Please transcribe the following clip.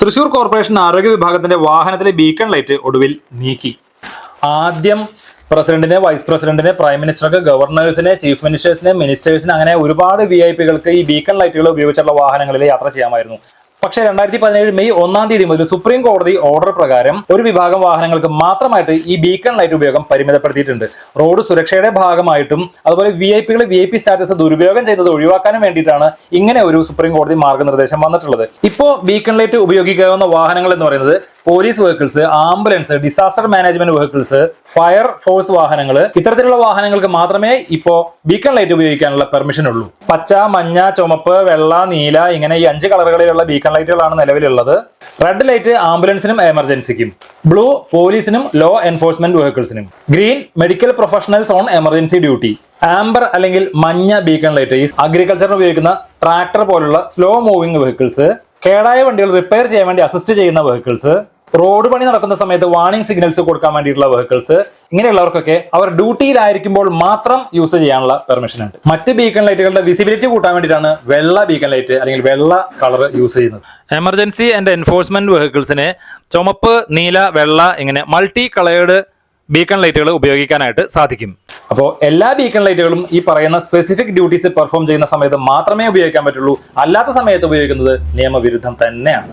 Thrissur corporation ആരോഗ്യ വിഭാഗത്തിന്റെ വാഹനത്തിലെ beacon light ഒടുവിൽ നീക്കി. ആദ്യം പ്രസിഡന്റിനെ വൈസ് പ്രസിഡന്റിനെ പ്രൈം മിനിസ്റ്റർക്ക് ഗവർണേഴ്സിനെ ചീഫ് മിനിസ്റ്റേഴ്സിനെ മിനിസ്റ്റേഴ്സിനെ അങ്ങനെ ഒരുപാട് വി ഐ പികൾക്ക് ഈ ബീക്കൺ ലൈറ്റുകൾ ഉപയോഗിച്ചുള്ള വാഹനങ്ങളിൽ യാത്ര ചെയ്യാമായിരുന്നു. പക്ഷേ രണ്ടായിരത്തി പതിനേഴ് മെയ് ഒന്നാം തീയതി മുതൽ സുപ്രീം കോടതി ഓർഡർ പ്രകാരം ഒരു വിഭാഗം വാഹനങ്ങൾക്ക് മാത്രമായിട്ട് ഈ ബീക്കൺ ലൈറ്റ് ഉപയോഗം പരിമിതപ്പെടുത്തിയിട്ടുണ്ട്. റോഡ് സുരക്ഷയുടെ ഭാഗമായിട്ടും അതുപോലെ വി ഐ പികൾ വി ഐ പി സ്റ്റാറ്റസ് ദുരുപയോഗം ചെയ്യുന്നത് ഒഴിവാക്കാനും വേണ്ടിയിട്ടാണ് ഇങ്ങനെ ഒരു സുപ്രീം കോടതി മാർഗനിർദ്ദേശം വന്നിട്ടുള്ളത്. ഇപ്പോൾ ബീക്കൺ ലൈറ്റ് ഉപയോഗിക്കാവുന്ന വാഹനങ്ങൾ എന്ന് പറയുന്നത് police vehicles ambulance disaster management vehicles fire force വാഹനങ്ങൾ ഇത്തരത്തിലുള്ള വാഹനങ്ങൾക്ക് മാത്രമേ ഇപ്പോ ബീക്കൺ ലൈറ്റ് ഉപയോഗിക്കാനുള്ള പെർമിഷൻ ഉള്ളൂ. പച്ച മഞ്ഞ ചുമപ്പ് വെള്ള നീല ഇങ്ങനെ ഈ അഞ്ച് കളറുകളിലുള്ള ബീക്കൺ ലൈറ്റുകളാണ് നിലവിലുള്ളത്. റെഡ് ലൈറ്റ് ആംബുലൻസിനും എമർജൻസിക്കും ബ്ലൂ പോലീസിനും law enforcement വെഹിക്കിൾസിനും green medical professionals on emergency duty amber അല്ലെങ്കിൽ മഞ്ഞ ബീക്കൺ ലൈറ്റ് ഈ അഗ്രികൾച്ചറിന് ഉപയോഗിക്കുന്ന ട്രാക്ടർ പോലുള്ള സ്ലോ മൂവിംഗ് വെഹിക്കിൾസ് കേടായ വണ്ടികൾ റിപ്പയർ ചെയ്യാൻ വേണ്ടി അസിസ്റ്റ് ചെയ്യുന്ന വെഹിക്കിൾസ് റോഡ് പണി നടക്കുന്ന സമയത്ത് വാർണിംഗ് സിഗ്നൽസ് കൊടുക്കാൻ വേണ്ടിയിട്ടുള്ള വെഹിക്കിൾസ് ഇങ്ങനെയുള്ളവർക്കൊക്കെ അവർ ഡ്യൂട്ടിയിലായിരിക്കുമ്പോൾ മാത്രം യൂസ് ചെയ്യാനുള്ള പെർമിഷൻ ഉണ്ട്. മറ്റ് ബീക്കൺ ലൈറ്റുകളുടെ വിസിബിലിറ്റി കൂട്ടാൻ വേണ്ടിയിട്ടാണ് വെള്ള ബീക്കൺ ലൈറ്റ് അല്ലെങ്കിൽ വെള്ള കളർ യൂസ് ചെയ്യുന്നത്. എമർജൻസി ആൻഡ് എൻഫോഴ്സ്മെന്റ് വെഹിക്കിൾസിന് ചുമപ്പ് നീല വെള്ള ഇങ്ങനെ മൾട്ടി കളേർഡ് ബീക്കൺ ലൈറ്റുകൾ ഉപയോഗിക്കാനായിട്ട് സാധിക്കും. അപ്പോൾ എല്ലാ ബീക്കൺ ലൈറ്റുകളും ഈ പറയുന്ന സ്പെസിഫിക് ഡ്യൂട്ടീസ് പെർഫോം ചെയ്യുന്ന സമയത്ത് മാത്രമേ ഉപയോഗിക്കാൻ പറ്റുള്ളൂ. അല്ലാത്ത സമയത്ത് ഉപയോഗിക്കുന്നത് നിയമവിരുദ്ധം തന്നെയാണ്.